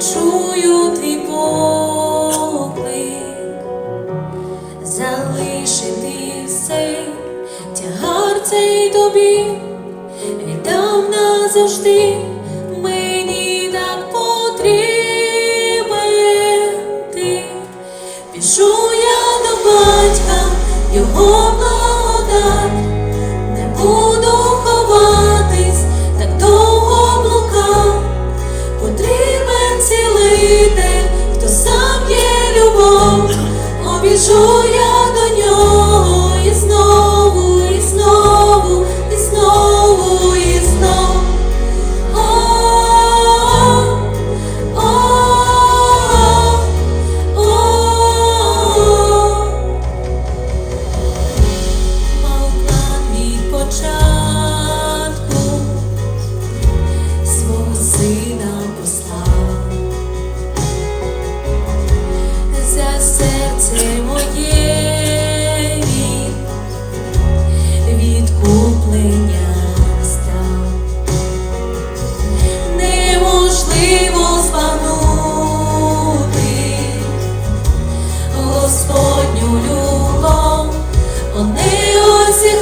чую твій поклик, залишити все, тягар цей тобі, віддам назавжди мені так потрібен ти. пішу я до батька, його.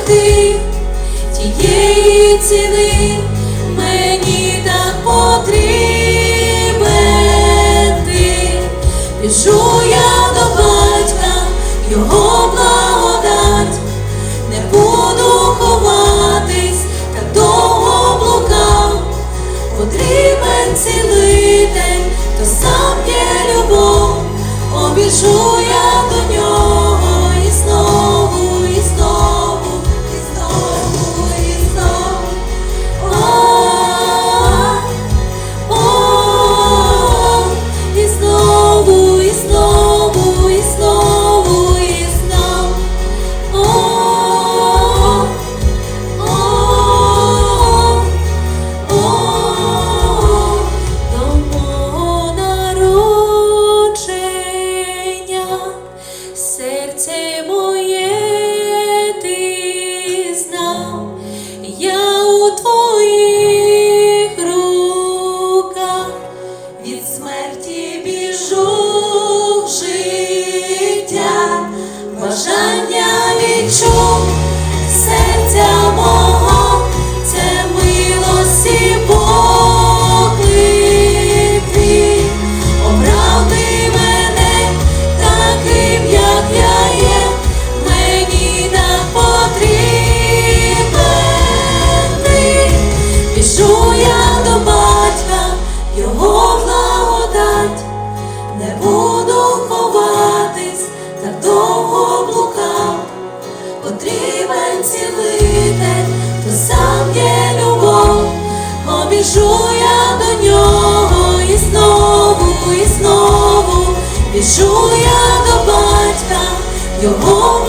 ти, тієї ціни мені так потрібен ти, біжу я до батька, його благодать, не буду ховатись, та довго блукав, потрібен цілий день, то сам є любов, обіжу. 关掉 біжу я до нього і знову, і знову біжу я до батька, його.